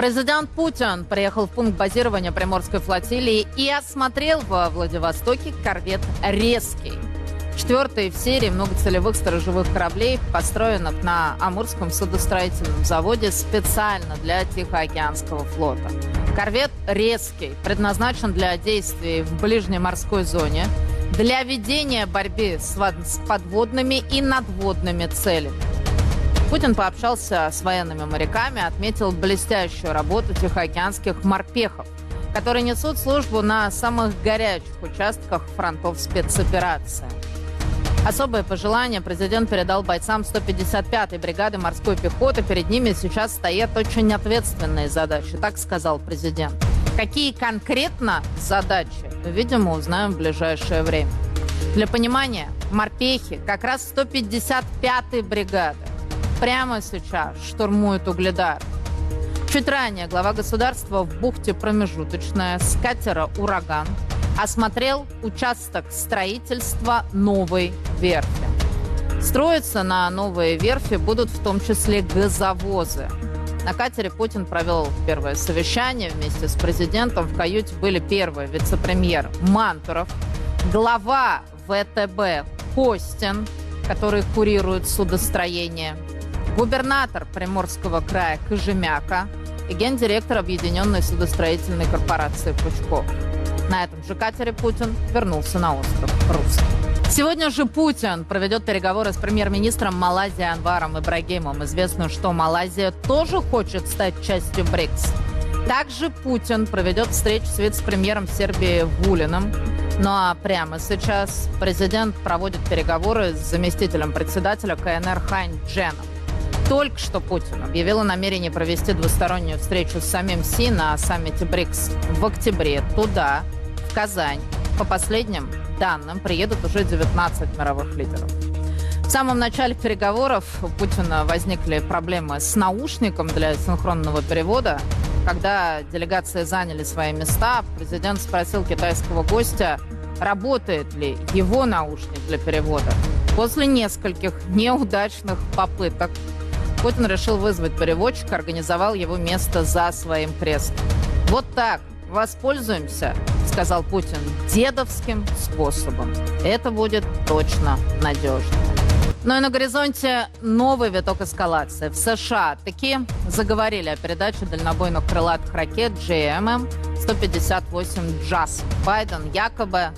Президент Путин приехал в пункт базирования Приморской флотилии и осмотрел во Владивостоке корвет «Резкий». Четвертый в серии многоцелевых сторожевых кораблей, построенных на Амурском судостроительном заводе специально для Тихоокеанского флота. Корвет «Резкий» предназначен для действий в ближней морской зоне, для ведения борьбы с вод- с подводными и надводными целями. Путин пообщался с военными моряками, отметил блестящую работу тихоокеанских морпехов, которые несут службу на самых горячих участках фронтов спецоперации. Особое пожелание президент передал бойцам 155-й бригады морской пехоты. Перед ними сейчас стоят очень ответственные задачи, так сказал президент. Какие конкретно задачи, видимо, узнаем в ближайшее время. Для понимания, морпехи как раз 155-й бригады прямо сейчас штурмуют угледар. Чуть ранее глава государства в бухте промежуточная с катера «Ураган» осмотрел участок строительства новой верфи. Строиться на новые верфи будут в том числе газовозы. На катере Путин провел первое совещание вместе с президентом. В каюте были первый вице-премьер Мантуров, глава ВТБ Костин, который курирует судостроение, губернатор Приморского края Кожемяка и гендиректор Объединенной судостроительной корпорации Пучков. На этом же катере Путин вернулся на остров Русский. Сегодня же Путин проведет переговоры с премьер-министром Малайзии Анваром Ибрагимом. Известно, что Малайзия тоже хочет стать частью БРИКС. Также Путин проведет встречу с вице-премьером Сербии Вулиным. Ну а прямо сейчас президент проводит переговоры с заместителем председателя КНР Хайн Дженом. Только что Путин объявил о намерении провести двустороннюю встречу с самим Си на саммите БРИКС в октябре. Туда, в Казань, по последним данным, приедут уже 19 мировых лидеров. В самом начале переговоров у Путина возникли проблемы с наушником для синхронного перевода. Когда делегации заняли свои места, президент спросил китайского гостя, работает ли его наушник для перевода. После нескольких неудачных попыток Путин решил вызвать переводчика, организовал его место за своим креслом. Вот так воспользуемся, сказал Путин, дедовским способом. Это будет точно надежно. Ну и на горизонте новый виток эскалации. В США таки заговорили о передаче дальнобойных крылатых ракет GMM-158 «Джаз». Байден якобы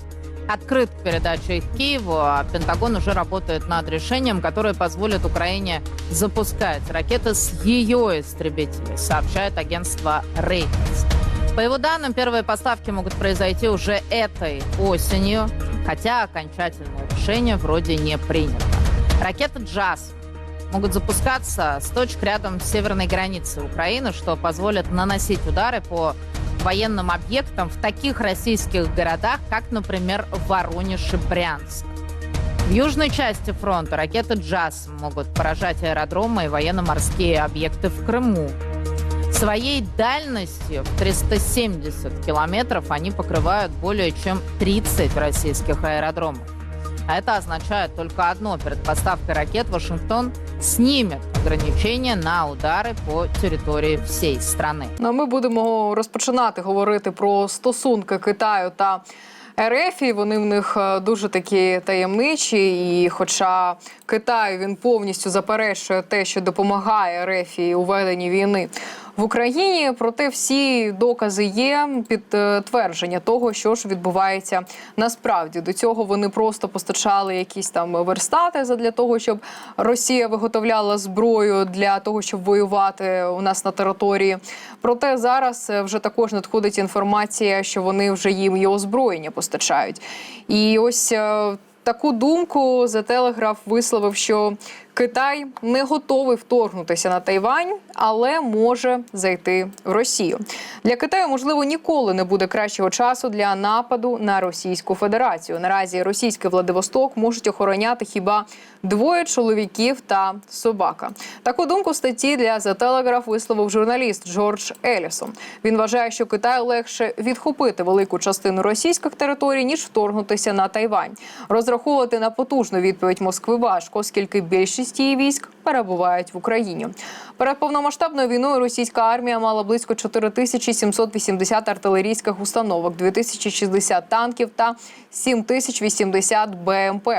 открыт к передаче их Киеву, а Пентагон уже работает над решением, которое позволит Украине запускать ракеты с ее истребителей, сообщает агентство Reuters. По его данным, первые поставки могут произойти уже этой осенью, хотя окончательное решение вроде не принято. Ракеты «Джаз» могут запускаться с точек рядом с северной границей Украины, что позволит наносить удары по военным объектам в таких российских городах, как, например, Воронеж и Брянск. В южной части фронта ракеты «Джаз» могут поражать аэродромы и военно-морские объекты в Крыму. Своей дальностью в 370 километров они покрывают более чем 30 российских аэродромов. А это означает только одно. Перед поставкой ракет Вашингтон снимет ограничения на удары по території всієї страны. Ну, а ми будемо розпочинати говорити про стосунки Китаю та РФ. І вони в них е, дуже такі таємничі. І хоча Китай він повністю заперечує те, що допомагає РФ у веденні війни в Україні, проте всі докази є підтвердження того, що ж відбувається насправді. До цього вони просто постачали якісь там верстати для того, щоб Росія виготовляла зброю для того, щоб воювати у нас на території. Проте зараз е, вже також надходить інформація, що вони вже їм і озброєння постачають. І ось. е, Таку думку The Telegraph висловив, що Китай не готовий вторгнутися на Тайвань, але може зайти в Росію. Для Китаю можливо ніколи не буде кращого часу для нападу на Російську Федерацію. Наразі російський Владивосток можуть охороняти хіба двоє чоловіків та собака. Таку думку в статті для The Telegraph висловив журналіст Джордж Елісон. Він вважає, що Китаю легше відхопити велику частину російських територій ніж вторгнутися на Тайвань. Розраховувати на потужну відповідь Москви важко, оскільки більшість її військ перебувають в Україні. Перед повномасштабною війною російська армія мала близько 4780 артилерійських установок, 2060 танків та 7080 БМП.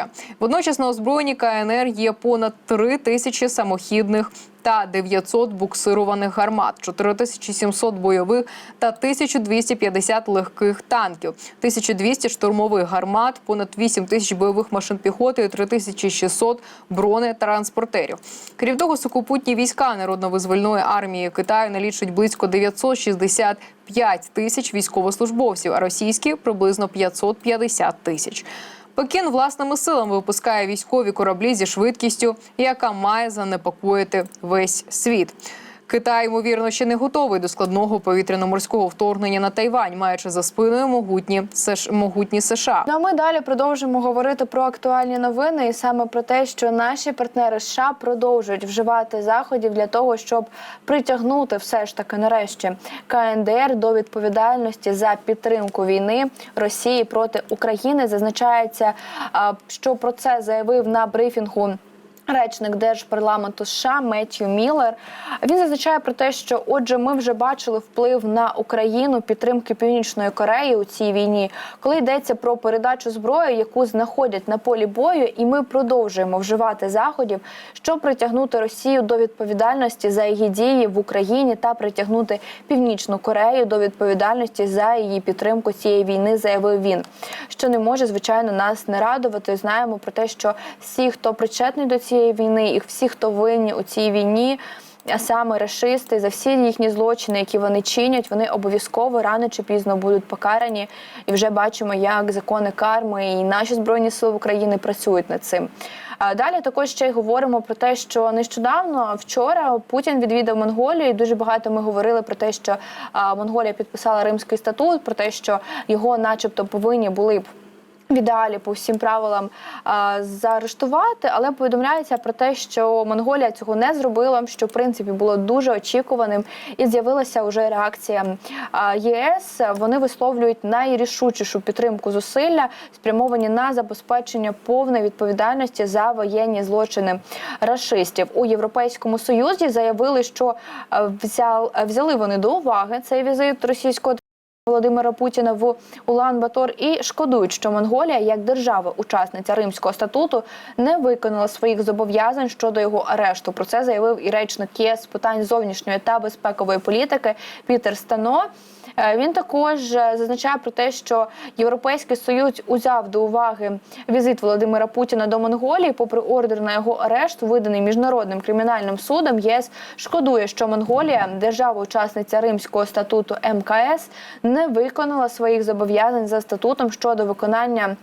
Водночас на озброєнні КНР є понад 3 тисячі самохідних та 900 буксированих гармат, 4700 бойових та 1250 легких танків, 1200 штурмових гармат, понад 8 тисяч бойових машин піхоти і 3600 бронетранспортерів. Крім того, сукупутні війська Народно-визвольної армії Китаю налічують близько 965 тисяч військовослужбовців, а російські приблизно 550 тисяч. Пекін власними силами випускає військові кораблі зі швидкістю, яка має занепокоїти весь світ. Китай, ймовірно, ще не готовий до складного повітряно-морського вторгнення на Тайвань, маючи за спиною могутні США, могутні США. Ну а ми далі продовжимо говорити про актуальні новини і саме про те, що наші партнери США продовжують вживати заходів для того, щоб притягнути все ж таки нарешті КНДР до відповідальності за підтримку війни Росії проти України. Зазначається, що про це заявив на брифінгу. Речник держпарламенту США Меттью Міллер він зазначає про те, що отже, ми вже бачили вплив на Україну підтримки Північної Кореї у цій війні, коли йдеться про передачу зброї, яку знаходять на полі бою, і ми продовжуємо вживати заходів, щоб притягнути Росію до відповідальності за її дії в Україні та притягнути Північну Корею до відповідальності за її підтримку цієї війни, заявив він. Що не може звичайно нас не радувати. Знаємо про те, що всі, хто причетний до цієї війни, і всі, хто винні у цій війні. А саме рашисти за всі їхні злочини, які вони чинять, вони обов'язково рано чи пізно будуть покарані. І вже бачимо, як закони карми і наші збройні сили України працюють над цим. Далі також ще й говоримо про те, що нещодавно вчора Путін відвідав Монголію. і Дуже багато ми говорили про те, що Монголія підписала Римський статут, про те, що його, начебто, повинні були б. В ідеалі по всім правилам заарештувати, але повідомляється про те, що Монголія цього не зробила, що в принципі було дуже очікуваним, і з'явилася вже реакція ЄС. Вони висловлюють найрішучішу підтримку зусилля, спрямовані на забезпечення повної відповідальності за воєнні злочини рашистів у Європейському Союзі. Заявили, що взял, взяли вони до уваги цей візит російського. Володимира Путіна в Улан-Батор і шкодують, що Монголія, як держава-учасниця Римського статуту, не виконала своїх зобов'язань щодо його арешту. Про це заявив і речник ЄС з питань зовнішньої та безпекової політики Пітер Стано. Е, Він також е, зазначає про те, що Європейський Союз узяв до уваги візит Володимира Путіна до Монголії, попри ордер на його арешт, виданий міжнародним кримінальним судом. ЄС шкодує, що Монголія, держава-учасниця Римського статуту МКС, не виконала своїх зобов'язань за статутом щодо виконання.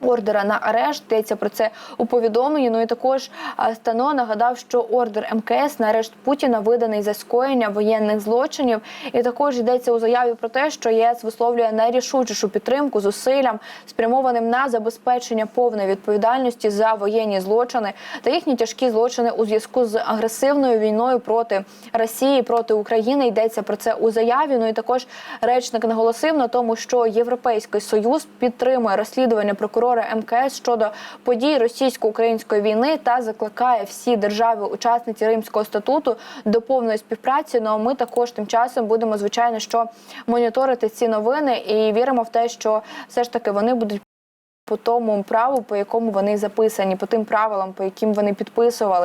Ордера на арешт йдеться про це у повідомленні. Ну і також Стано нагадав, що ордер МКС на арешт Путіна виданий за скоєння воєнних злочинів. І також йдеться у заяві про те, що ЄС висловлює найрішучішу підтримку зусиллям, спрямованим на забезпечення повної відповідальності за воєнні злочини та їхні тяжкі злочини у зв'язку з агресивною війною проти Росії проти України. Йдеться про це у заяві. Ну і також речник наголосив на тому, що Європейський союз підтримує розслідування прокурора МКС щодо подій російсько-української війни та закликає всі держави-учасниці Римського статуту до повної співпраці. Ну а ми також тим часом будемо звичайно що моніторити ці новини і віримо в те, що все ж таки вони будуть. По тому праву, по якому вони записані, по тим правилам, по яким вони підписували